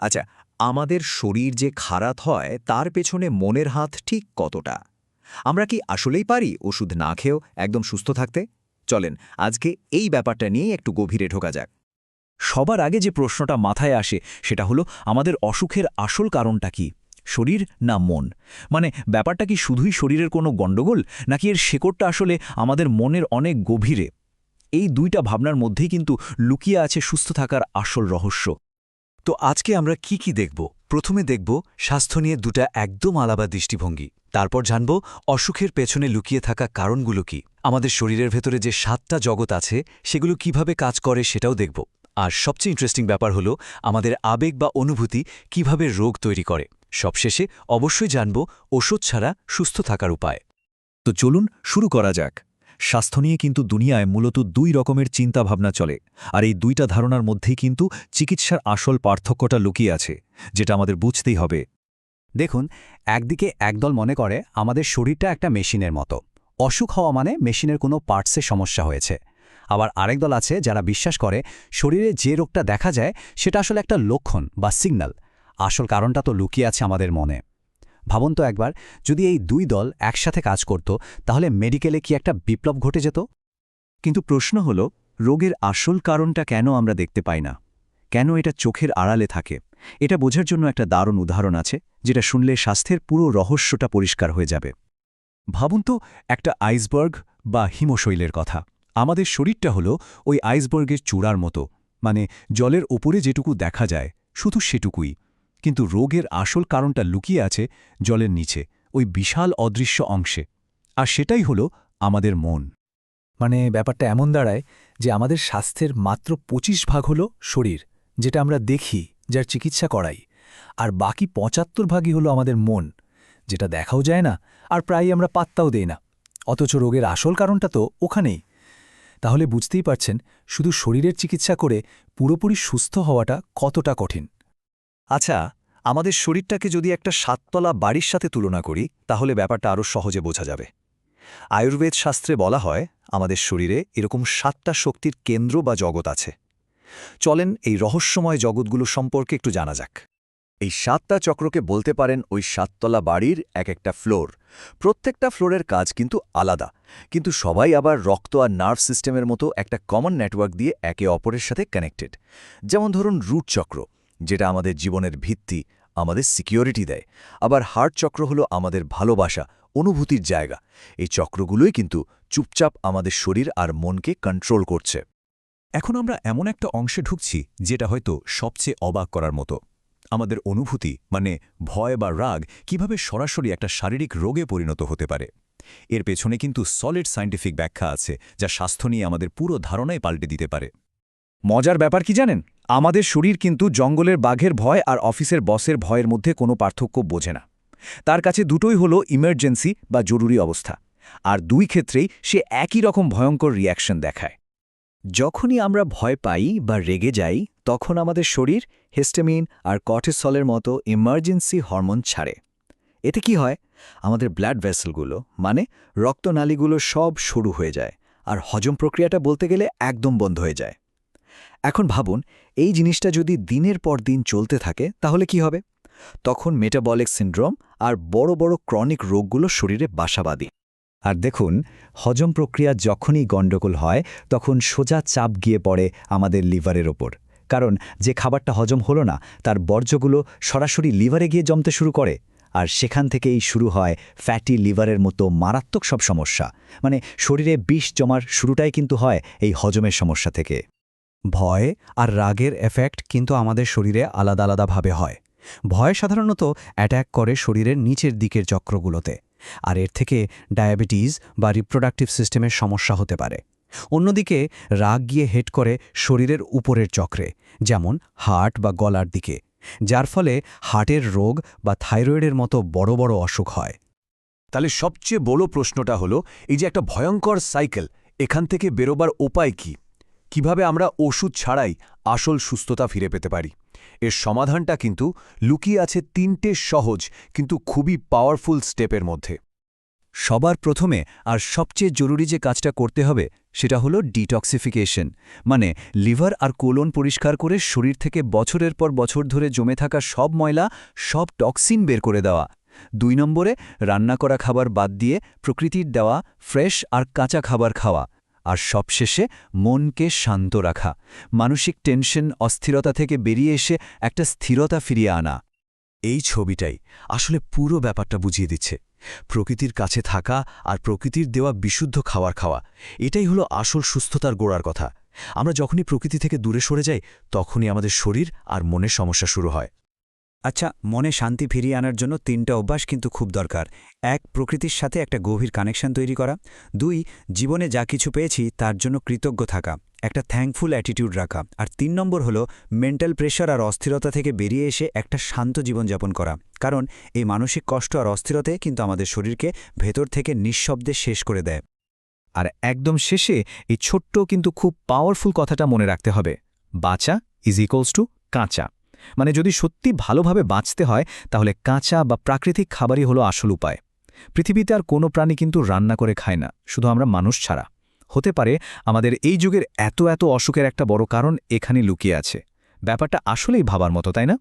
আচ্ছা আমাদের শরীর যে খারাপ হয়, তার পেছনে মনের হাত ঠিক কতটা? আমরা কি আসলেই পারি ওষুধ না খেয়েও একদম সুস্থ থাকতে? চলেন, আজকে এই ব্যাপারটা নিয়ে একটু গভীরে ঢোকা যাক। সবার আগে যে প্রশ্নটা মাথায় আসে, সেটা হলো, আমাদের অসুখের আসল কারণটা কি? শরীর না মন? মানে ব্যাপারটা কি শুধুই শরীরের কোনো গণ্ডগোল, নাকি এর শেকড়টা আসলে আমাদের মনের অনেক গভীরে? এই দুইটা ভাবনার মধ্যেই কিন্তু লুকিয়ে আছে সুস্থ থাকার আসল রহস্য। তো আজকে আমরা কি কি দেখব? প্রথমে দেখব স্বাস্থ্য নিয়ে দুটা একদম আলাদা দৃষ্টিভঙ্গি। তারপর জানব অসুখের পেছনে লুকিয়ে থাকা কারণগুলো কি। আমাদের শরীরের ভেতরে যে সাতটা জগৎ আছে, সেগুলো কীভাবে কাজ করে সেটাও দেখব। আর সবচেয়ে ইন্টারেস্টিং ব্যাপার হলো আমাদের আবেগ বা অনুভূতি কীভাবে রোগ তৈরি করে। সবশেষে অবশ্যই জানব ওষুধ ছাড়া সুস্থ থাকার উপায়। তো চলুন শুরু করা যাক। স্বাস্থ্য নিয়ে কিন্তু দুনিয়ায় মূলত দুই রকমের চিন্তাভাবনা চলে, আর এই দুইটা ধারণার মধ্যেই কিন্তু চিকিৎসার আসল পার্থক্যটা লুকিয়ে আছে, যেটা আমাদের বুঝতেই হবে। দেখুন, একদিকে একদল মনে করে, আমাদের শরীরটা একটা মেশিনের মতো। অসুখ হওয়া মানে মেশিনের কোনো পার্টসে সমস্যা হয়েছে। আবার আরেক দল আছে যারা বিশ্বাস করে, শরীরে যে রোগটা দেখা যায়, সেটা আসলে একটা লক্ষণ বা সিগন্যাল। আসল কারণটা তো লুকিয়ে আছে আমাদের মনে। ভাবুন তো একবার, যদি এই দুই দল একসাথে কাজ করত, তাহলে মেডিকেলে কি একটা বিপ্লব ঘটে যেত? কিন্তু প্রশ্ন হল, রোগের আসল কারণটা কেন আমরা দেখতে পাই না? কেন এটা চোখের আড়ালে থাকে? এটা বোঝার জন্য একটা দারুণ উদাহরণ আছে, যেটা শুনলে স্বাস্থ্যের পুরো রহস্যটা পরিষ্কার হয়ে যাবে। ভাবুন তো, একটা আইসবার্গ বা হিমশৈলের কথা। আমাদের শরীরটা হলো ওই আইসবার্গের চূড়ার মতো মানে জলের ওপরে যেটুকু দেখা যায়, শুধু সেটুকুই। কিন্তু রোগের আসল কারণটা লুকিয়ে আছে জলের নিচে, ওই বিশাল অদৃশ্য অংশে। আর সেটাই হলো আমাদের মন। মানে ব্যাপারটা এমন দাঁড়ায় যে আমাদের স্বাস্থ্যের মাত্র ২৫ ভাগ হল শরীর, যেটা আমরা দেখি, যার চিকিৎসা করাই। আর বাকি পঁচাত্তর ভাগই হলো আমাদের মন, যেটা দেখাও যায় না, আর প্রায়ই আমরা পাত্তাও দেই না। অথচ রোগের আসল কারণটা তো ওখানেই। তাহলে বুঝতেই পারছেন, শুধু শরীরের চিকিৎসা করে পুরোপুরি সুস্থ হওয়াটা কতটা কঠিন। আচ্ছা আমাদের শরীরটাকে যদি একটা সাততলা বাড়ির সাথে তুলনা করি, তাহলে ব্যাপারটা আরও সহজে বোঝা যাবে। আয়ুর্বেদ শাস্ত্রে বলা হয়, আমাদের শরীরে এরকম সাতটা শক্তির কেন্দ্র বা জগৎ আছে। চলেন এই রহস্যময় জগৎগুলো সম্পর্কে একটু জানা যাক। এই সাতটা চক্রকে বলতে পারেন ওই সাততলা বাড়ির এক একটা ফ্লোর। প্রত্যেকটা ফ্লোরের কাজ কিন্তু আলাদা। কিন্তু সবাই আবার রক্ত আর নার্ভ সিস্টেমের মতো একটা কমন নেটওয়ার্ক দিয়ে একে অপরের সাথে কানেক্টেড। যেমন ধরুন রুট চক্র। যেটা আমাদের জীবনের ভিত্তি, আমাদের সিকিউরিটি দেয়। আবার হার্ট চক্র হলো আমাদের ভালোবাসা, অনুভূতির জায়গা। এই চক্রগুলোই কিন্তু চুপচাপ আমাদের শরীর আর মনকে কন্ট্রোল করছে। এখন আমরা এমন একটা অংশে ঢুকছি, যেটা হয়তো সবচেয়ে অবাক করার মতো। আমাদের অনুভূতি মানে ভয় বা রাগ, কীভাবে সরাসরি একটা শারীরিক রোগে পরিণত হতে পারে। এর পেছনে কিন্তু সলিড সায়েন্টিফিক ব্যাখ্যা আছে, যা স্বাস্থ্য নিয়ে আমাদের পুরো ধারণাই পাল্টে দিতে পারে। মজার ব্যাপার কি জানেন? আমাদের শরীর কিন্তু জঙ্গলের বাঘের ভয় আর অফিসের বসের ভয়ের মধ্যে কোনো পার্থক্য বোঝে না। তার কাছে দুটোই হলো ইমার্জেন্সি বা জরুরি অবস্থা, আর দুই ক্ষেত্রেই সে একই রকম ভয়ঙ্কর রিয়াকশন দেখায়। যখনই আমরা ভয় পাই বা রেগে যাই, তখন আমাদের শরীর হিস্টামিন আর কর্টিসলের মতো ইমার্জেন্সি হরমোন ছাড়ে। এতে কি হয়? আমাদের ব্লাড ভেসেলগুলো মানে রক্তনালীগুলো সব শুরু হয়ে যায়, আর হজম প্রক্রিয়াটা বলতে গেলে একদম বন্ধ হয়ে যায়। এখন ভাবুন, এই জিনিসটা যদি দিনের পর দিন চলতে থাকে, তাহলে কি হবে? তখন মেটাবলিক সিন্ড্রোম আর বড় বড় ক্রনিক রোগগুলো শরীরে বাসাবাদী। আর দেখুন, হজম প্রক্রিয়া যখনই গণ্ডগোল হয়, তখন সোজা চাপ গিয়ে পড়ে আমাদের লিভারের ওপর। কারণ, যে খাবারটা হজম হলো না, তার বর্জ্যগুলো সরাসরি লিভারে গিয়ে জমতে শুরু করে। আর সেখান থেকেই শুরু হয় ফ্যাটি লিভারের মতো মারাত্মক সব সমস্যা। মানে শরীরে বিষ জমার শুরুটাই কিন্তু হয় এই হজমের সমস্যা থেকে। ভয় আর রাগের এফেক্ট কিন্তু আমাদের শরীরে আলাদা আলাদাভাবে হয়। ভয় সাধারণত অ্যাট্যাক করে শরীরের নিচের দিকের চক্রগুলোতে, আর এর থেকে ডায়াবেটিস বা রিপ্রোডাক্টিভ সিস্টেমের সমস্যা হতে পারে। অন্যদিকে, রাগ গিয়ে হেড করে শরীরের উপরের চক্রে, যেমন হার্ট বা গলার দিকে, যার ফলে হার্টের রোগ বা থাইরয়েডের মতো বড় বড় অসুখ হয়। তাহলে সবচেয়ে বড় প্রশ্নটা হলো, এই যে একটা ভয়ঙ্কর সাইকেল এখান থেকে বেরোবার উপায় কি? কীভাবে আমরা ওষুধ ছাড়াই আসল সুস্থতা ফিরে পেতে পারি। এর সমাধানটা কিন্তু লুকিয়ে আছে তিনটে সহজ কিন্তু খুবই পাওয়ারফুল স্টেপের মধ্যে। সবার প্রথমে আর সবচেয়ে জরুরি যে কাজটা করতে হবে সেটা হলো ডিটক্সিফিকেশন মানে লিভার আর কোলন পরিষ্কার করে শরীর থেকে বছরের পর বছর ধরে জমে থাকা সব ময়লা, সব টক্সিন বের করে দেওয়া। দুই নম্বরে রান্না করা খাবার বাদ দিয়ে প্রকৃতির দেওয়া ফ্রেশ আর কাঁচা খাবার খাওয়া। আর সবশেষে মনকে শান্ত রাখা। মানসিক টেনশন অস্থিরতা থেকে বেরিয়ে এসে একটা স্থিরতা ফিরিয়ে আনা। এই ছবিটাই আসলে পুরো ব্যাপারটা বুঝিয়ে দিচ্ছে। প্রকৃতির কাছে থাকা আর প্রকৃতির দেওয়া বিশুদ্ধ খাওয়ার খাওয়া, এটাই হলো আসল সুস্থতার গোড়ার কথা। আমরা যখনই প্রকৃতি থেকে দূরে সরে যাই, তখনই আমাদের শরীর আর মনের সমস্যা শুরু হয়। আচ্ছা মনে শান্তি ফিরিয়ে আনার জন্য তিনটা অভ্যাস কিন্তু খুব দরকার। এক, প্রকৃতির সাথে একটা গভীর কানেকশন তৈরি করা। দুই, জীবনে যা কিছু পেয়েছি তার জন্য কৃতজ্ঞ থাকা। একটা থ্যাঙ্কফুল অ্যাটিটিউড রাখা। আর তিন নম্বর হলো মেন্টাল প্রেশার আর অস্থিরতা থেকে বেরিয়ে এসে একটা শান্ত জীবনযাপন করা। কারণ এই মানসিক কষ্ট আর অস্থিরতে কিন্তু আমাদের শরীরকে ভেতর থেকে নিঃশব্দে শেষ করে দেয়। আর একদম শেষে এই ছোট্ট কিন্তু খুব পাওয়ারফুল কথাটা মনে রাখতে হবে। বাঁচা ইজ ইকোয়ালস টু কাঁচা। মানে যদি সত্যি ভালোভাবে বাঁচতে হয়, তাহলে কাঁচা বা প্রাকৃতিক খাবারই হলো আসল উপায়। পৃথিবীতে আর কোনো প্রাণী কিন্তু রান্না করে খায় না, শুধু আমরা মানুষ ছাড়া। হতে পারে আমাদের এই যুগের এত এত অসুখের একটা বড় কারণ এখানে লুকিয়ে আছে। ব্যাপারটা আসলেই ভাবার মতো, তাই না?